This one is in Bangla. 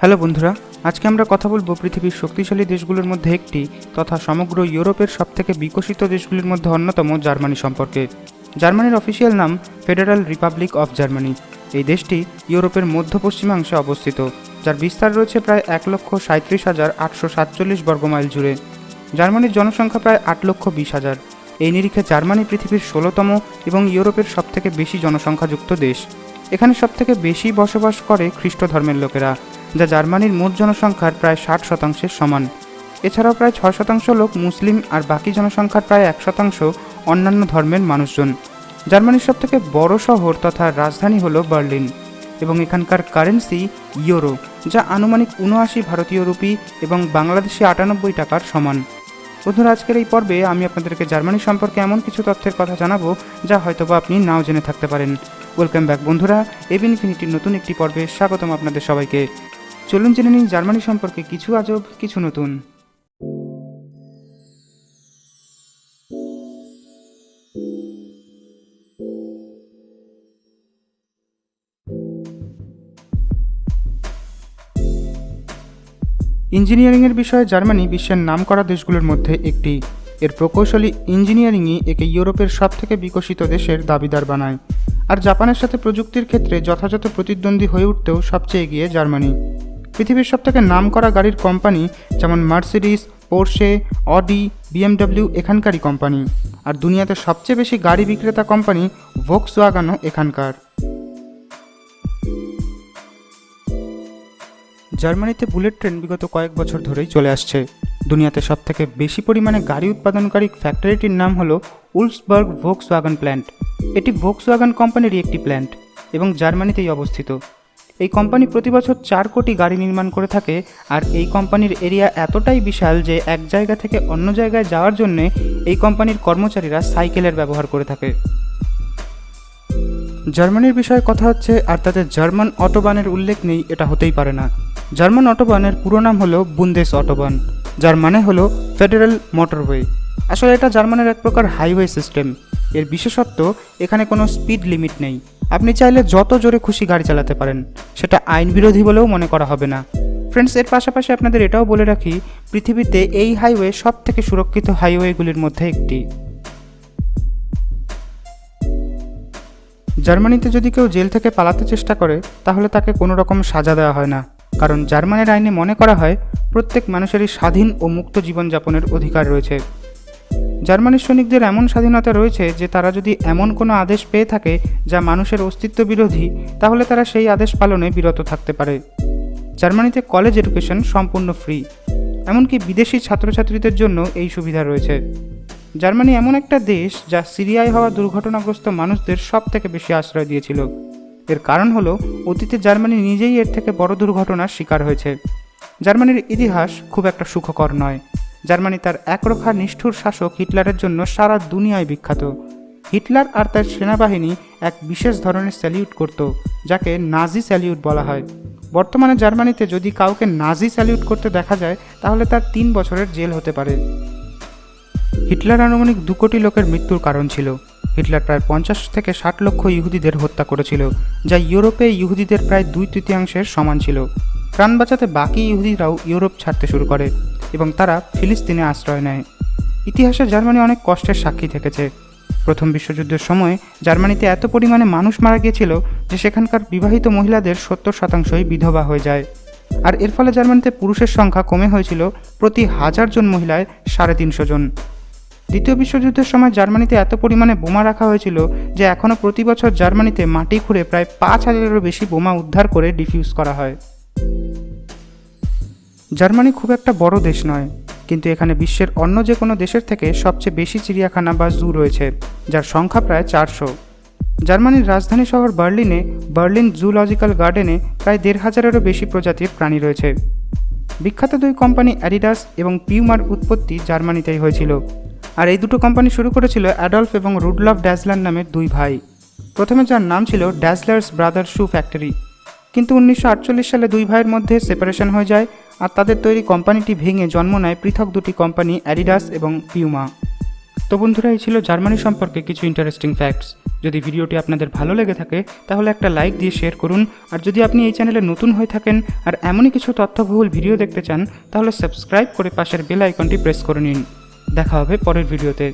হ্যালো বন্ধুরা, আজকে আমরা কথা বলব পৃথিবীর শক্তিশালী দেশগুলোর মধ্যে একটি তথা সমগ্র ইউরোপের সবথেকে বিকশিত দেশগুলির মধ্যে অন্যতম জার্মানি সম্পর্কে। জার্মানির অফিসিয়াল নাম ফেডারাল রিপাবলিক অফ জার্মানি। এই দেশটি ইউরোপের মধ্য পশ্চিমাংশে অবস্থিত, যার বিস্তার রয়েছে প্রায় এক লক্ষ সাঁত্রিশ হাজার আটশো সাতচল্লিশ বর্গমাইল জুড়ে। জার্মানির জনসংখ্যা প্রায় আট লক্ষ বিশ হাজার। এই নিরিখে জার্মানি পৃথিবীর ষোলোতম এবং ইউরোপের সবথেকে বেশি জনসংখ্যাযুক্ত দেশ। এখানে সবথেকে বেশি বসবাস করে খ্রিস্ট ধর্মের লোকেরা। যা জার্মানির মোট জনসংখ্যার প্রায় ষাট শতাংশের সমান। এছাড়াও প্রায় ছয় শতাংশ লোক মুসলিম আর বাকি জনসংখ্যার প্রায় এক শতাংশ অন্যান্য ধর্মের মানুষজন। জার্মানির সবথেকে বড় শহর তথা রাজধানী হল বার্লিন এবং এখানকার কারেন্সি ইউরো, যা আনুমানিক উনআশি ভারতীয় রুপি এবং বাংলাদেশি আটানব্বই টাকার সমান। বন্ধুরা, আজকের এই পর্বে আমি আপনাদেরকে জার্মানি সম্পর্কে এমন কিছু তথ্যের কথা জানাব যা হয়তোবা আপনি নাও জেনে থাকতে পারেন। ওয়েলকাম ব্যাক বন্ধুরা এভ ইনফিনিটির নতুন একটি পর্বে স্বাগতম আপনাদের সবাইকে। চলুন জেনে নিন জার্মানি সম্পর্কে কিছু আজব, কিছু নতুন। ইঞ্জিনিয়ারিংয়ের বিষয়ে জার্মানি বিশ্বের নামকরা দেশগুলোর মধ্যে একটি। এর প্রকৌশলী ইঞ্জিনিয়ারিংই একে ইউরোপের সবথেকে বিকশিত দেশের দাবিদার বানায়, আর জাপানের সাথে প্রযুক্তির ক্ষেত্রে যথাযথ প্রতিদ্বন্দ্বী হয়ে উঠতেও সবচেয়ে এগিয়ে জার্মানি। পৃথিবীর সবথেকে নাম করা গাড়ির কোম্পানি, যেমন মার্সিডিস, পোর্শে, অডি, বিএমডব্লিউ এখানকারই কোম্পানি। আর দুনিয়াতে সবচেয়ে বেশি গাড়ি বিক্রেতা কোম্পানি ভোক্স ওয়াগানও এখানকার। জার্মানিতে বুলেট ট্রেন বিগত কয়েক বছর ধরেই চলে আসছে। দুনিয়াতে সবথেকে বেশি পরিমাণে গাড়ি উৎপাদনকারী ফ্যাক্টরিটির নাম হলো উলসবার্গ ভোক্স ওয়াগান প্ল্যান্ট। এটি ভোক্স ওয়াগান কোম্পানিরই একটি প্ল্যান্ট এবং জার্মানিতেই অবস্থিত। এই কোম্পানি প্রতি বছর চার কোটি গাড়ি নির্মাণ করে থাকে, আর এই কোম্পানির এরিয়া এতটাই বিশাল যে এক জায়গা থেকে অন্য জায়গায় যাওয়ার জন্যে এই কোম্পানির কর্মচারীরা সাইকেলের ব্যবহার করে থাকে। জার্মানির বিষয়ে কথা হচ্ছে, আর তাতে জার্মান অটোবানের উল্লেখ নেই, এটা হতেই পারে না। জার্মান অটোবানের পুরো নাম হলো বুন্দেস অটোবান যার মানে হলো ফেডারেল মোটরওয়ে। আসলে এটা জার্মানের এক প্রকার হাইওয়ে সিস্টেম। এর বিশেষত্ব, এখানে কোনো স্পিড লিমিট নেই। আপনি চাইলে যত জোরে খুশি গাড়ি চালাতে পারেন। সেটা আইন বিরোধী বলেও মনে করা হবে না। ফ্রেন্ডস এর পাশাপাশি আপনাদের এটাও বলে রাখি, পৃথিবীতে এই হাইওয়ে সব থেকে সুরক্ষিত হাইওয়েগুলির মধ্যে একটি। জার্মানিতে যদি কেউ জেল থেকে পালাতে চেষ্টা করে, তাহলে তাকে কোনো রকম সাজা দেওয়া হয় না। কারণ জার্মানির আইনে মনে করা হয়, প্রত্যেক মানুষেরই স্বাধীন ও মুক্ত জীবনযাপনের অধিকার রয়েছে। জার্মানির সৈনিকদের এমন স্বাধীনতা রয়েছে যে তারা যদি এমন কোনো আদেশ পেয়ে থাকে যা মানুষের অস্তিত্ব বিরোধী, তাহলে তারা সেই আদেশ পালনে বিরত থাকতে পারে। জার্মানিতে কলেজ এডুকেশন সম্পূর্ণ ফ্রি। এমনকি বিদেশি ছাত্রছাত্রীদের জন্য এই সুবিধা রয়েছে। জার্মানি এমন একটা দেশ যা সিরিয়ায় হওয়া দুর্ঘটনাগ্রস্ত মানুষদের সব থেকে বেশি আশ্রয় দিয়েছিল। এর কারণ হলো, অতীতে জার্মানি নিজেই এর থেকে বড় দুর্ঘটনার শিকার হয়েছে। জার্মানির ইতিহাস খুব একটা সুখকর নয়। জার্মানি তার একরোখা নিষ্ঠুর শাসক হিটলারের জন্য সারা দুনিয়ায় বিখ্যাত। হিটলার আর তার সেনাবাহিনী এক বিশেষ ধরনের স্যালিউট করত, যাকে নাজি স্যালিউট বলা হয়। বর্তমানে জার্মানিতে যদি কাউকে নাজি স্যালিউট করতে দেখা যায়, তাহলে তার তিন বছরের জেল হতে পারে। হিটলার আনুমানিক দু কোটি লোকের মৃত্যুর কারণ ছিল। হিটলার প্রায় পঞ্চাশ থেকে ষাট লক্ষ ইহুদিদের হত্যা করেছিল, যা ইউরোপে ইহুদিদের প্রায় দুই তৃতীয়াংশের সমান ছিল। প্রাণ বাঁচাতে বাকি ইহুদিরাও ইউরোপ ছাড়তে শুরু করে। এবং তারা ফিলিস্তিনে আশ্রয় নেয়। ইতিহাসে জার্মানি অনেক কষ্টের সাক্ষী থেকেছে। প্রথম বিশ্বযুদ্ধের সময় জার্মানিতে এত পরিমাণে মানুষ মারা গিয়েছিল যে সেখানকার বিবাহিত মহিলাদের সত্তর শতাংশই বিধবা হয়ে যায়। আর এর ফলে জার্মানিতে পুরুষের সংখ্যা কমে হয়েছিল প্রতি হাজার জন মহিলায় সাড়ে তিনশো জন। দ্বিতীয় বিশ্বযুদ্ধের সময় জার্মানিতে এত পরিমাণে বোমা রাখা হয়েছিল যে এখনও প্রতি বছর জার্মানিতে মাটি খুঁড়ে প্রায় পাঁচ হাজারেরও বেশি বোমা উদ্ধার করে ডিফিউজ করা হয়। জার্মানি খুব একটা বড় দেশ নয়, কিন্তু এখানে বিশ্বের অন্য যে কোনো দেশের থেকে সবচেয়ে বেশি চিড়িয়াখানা বা জু রয়েছে, যার সংখ্যা প্রায় চারশো। জার্মানির রাজধানী শহর বার্লিনে, বার্লিন জুলজিক্যাল গার্ডেনে প্রায় দেড় হাজারেরও বেশি প্রজাতির প্রাণী রয়েছে। বিখ্যাত দুই কোম্পানি অ্যাডিডাস এবং পিউমার উৎপত্তি জার্মানিতেই হয়েছিল। আর এই দুটো কোম্পানি শুরু করেছিল অ্যাডলফ এবং রুডলফ ড্যাজলার নামের দুই ভাই। প্রথমে যার নাম ছিল ড্যাজলার্স ব্রাদার শু ফ্যাক্টরি। কিন্তু উনিশশো আটচল্লিশ সালে দুই ভাইয়ের মধ্যে সেপারেশন হয়ে যায় আর তাদের তৈরি কোম্পানিটি ভেঙে জন্ম নেয় পৃথক দুটি কোম্পানি, অ্যাডিডাস এবং পিউমা। তো বন্ধুরা, এই ছিল জার্মানি সম্পর্কে কিছু ইন্টারেস্টিং ফ্যাক্টস যদি ভিডিওটি আপনাদের ভালো লেগে থাকে, তাহলে একটা লাইক দিয়ে শেয়ার করুন। আর যদি আপনি এই চ্যানেলে নতুন হয়ে থাকেন আর এমনই কিছু তথ্যবহুল ভিডিও দেখতে চান, তাহলে সাবস্ক্রাইব করে পাশের বেল আইকনটি প্রেস করে নিন। দেখা হবে পরের ভিডিওতে